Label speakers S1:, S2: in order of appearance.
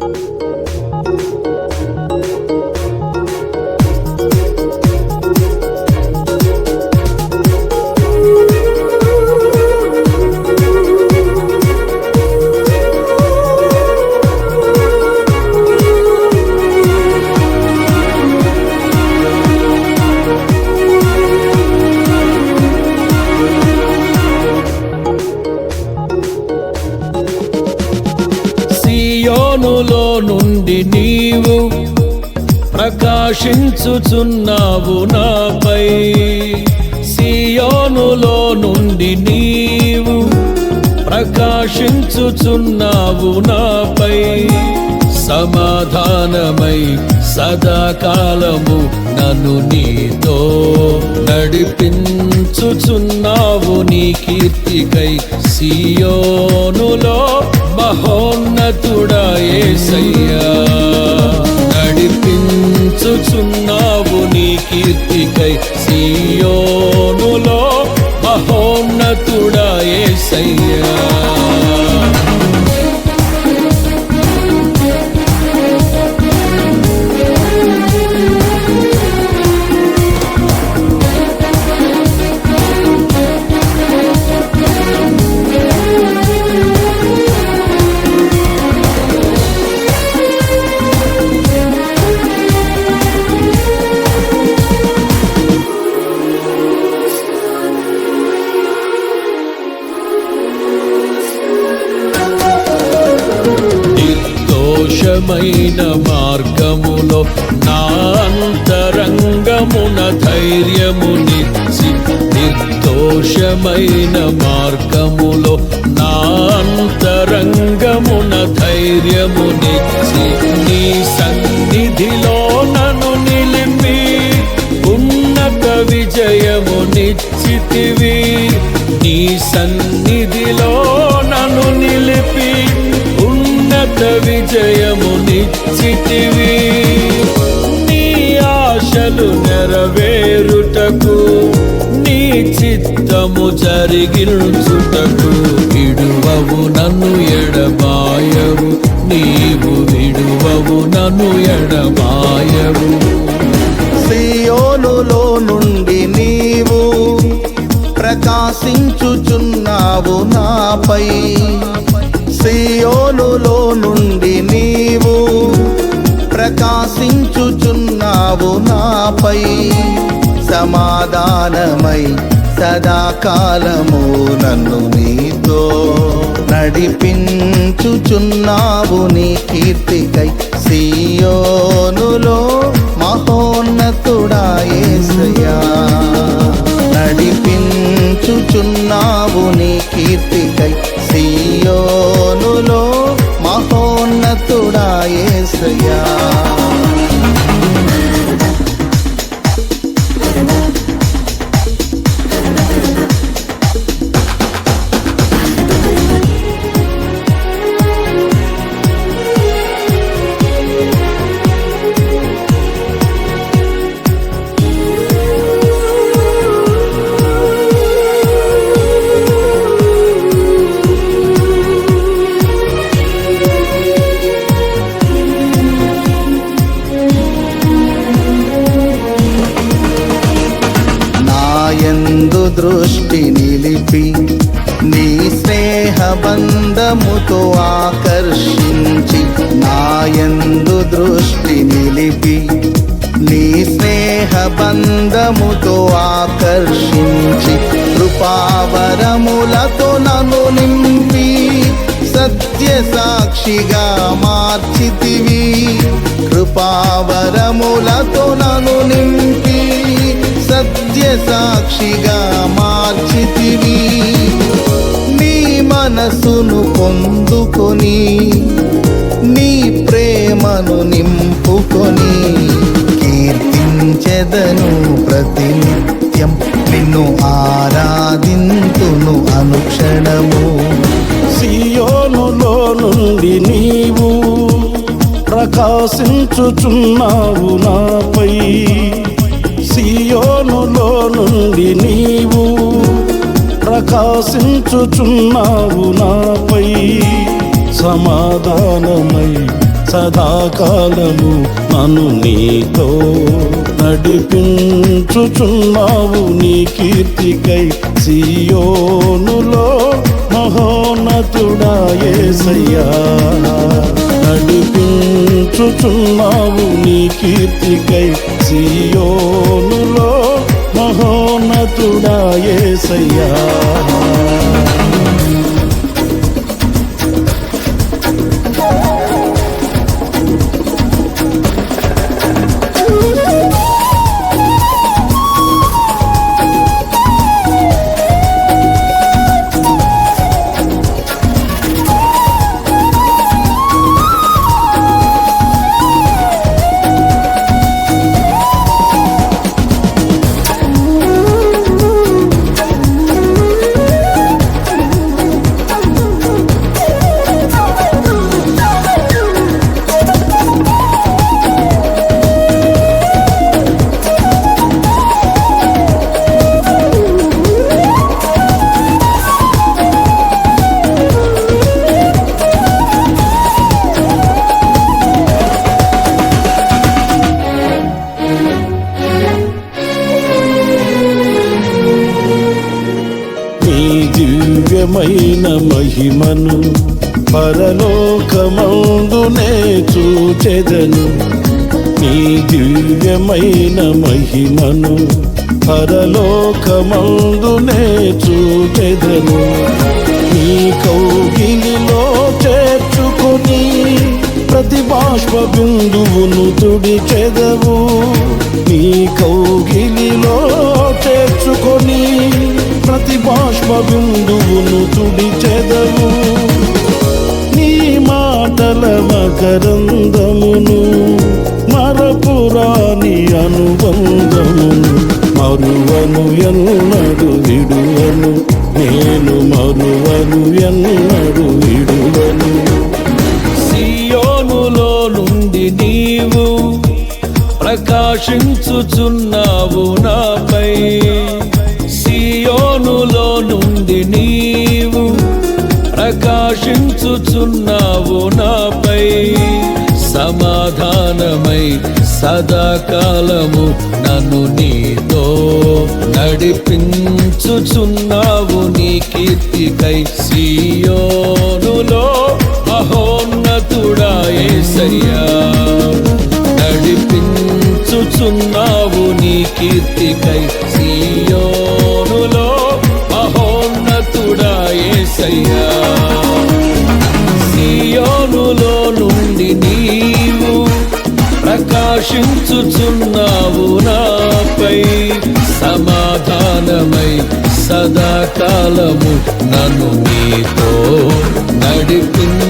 S1: thank you నుండి నీవు ప్రకాశించుచున్నావు నాపై. సియోనులో నుండి నీవు ప్రకాశించుచున్నావు నాపై. సమాధానమై సదాకాలము నన్ను నీతో నడిపించుచున్నావు నీ కీర్తికై సియోనులో మహోన్నతుడా ఏసయ్యా. నిత్యమైన మార్గములో నా అంతరంగమున ధైర్యమునిచ్చి నిర్దోషమైన మార్గములో నా అంతరంగమున ధైర్యమునిచ్చి నీ సన్నిధిలో నన్ను నిలిపి ఉన్నత విజయమునిచ్చితివి. నీ సన్ని ఘనత విజయము నిచ్చితివి నీ ఆశలు నెరవేరుటకు నీ చిత్తము జరిగించుటకు విడువవు నన్ను ఎడబాయవు. నీవు విడువవు నన్ను ఎడబాయవు.
S2: సియోనులో నుండి నీవు ప్రకాశించుచున్నావు నాపై. సియోనులో నుండి నీవు ప్రకాశించుచున్నావు నాపై. సమాధానమై సదాకాలము నన్ను నీతో నడిపించుచున్నావు నీ కీర్తికై. సియోనులో మహోన్నతుడాయేసయా నడిపించుచున్నావు బంధముతో ఆకర్షించి నాయందు దృష్టి నిలిపి నీ స్నేహ బంధముతో ఆకర్షించి కృపావరములతో నన్ను నింపి సత్య సాక్షిగా మార్చితివి. కృపావరములతో నన్ను నింపి సత్య సాక్షిగా మార్చితివి. మనసును పొందుకొని నీ ప్రేమను నింపుకొని కీర్తించెదను ప్రతినిత్యం. నిన్ను ఆరాధింతును అనుక్షణము.
S3: సియోనులో నుండి నీవు ప్రకాశించుచున్నావు నాపై. సియోనులో నుండి నీవు ప్రకాశించుచున్నావు నాపై సమాధానమై సదాకాలము నన్ను నీతో నడిపించుచున్నావు. నీ కీర్తికై సియోనులో మహోన్నతుడా యేసయ్యా నడిపించుచున్నావు. నీ కీర్తికై సియోనులో మహోన్నతుడా దివ్యమైన మహిమను పరలోకమందునే చూచెదను నీ దివ్యమైన మహిమను పరలోకమందునే చూచెదను నీ కౌగిలిలో చేర్చుకొని ప్రతి బాష్ప బిందువును తుడిచెదవు నీ కౌగిలిలో చేర్చుకొని ప్రతి బాష్ప బిందువును తుడి అనుబంధము మరువను ఎన్నడు విడువను నేను మరువను ఎన్నడు విడువను.
S1: సియోనులో నుండి నీవు ప్రకాశించుచున్నావు నాపై. సియోనులో నుండి నీవు ప్రకాశించుచున్నావు నాపై. సమాధానమై సదాకాలము నన్ను నీతో నడిపించుచున్నావు నీ కీర్తికై సీయోనులో మహోన్నతుడా యేసయ్యా నడిపించుచున్నావు నీ కీర్తికై సీయోనులో మహోన్నతుడా యేసయ్యా ప్రకాశించుచున్నావు నాపై. సమాధానమై సదాకాలము నన్ను నీతో నడిపించుచున్నావు.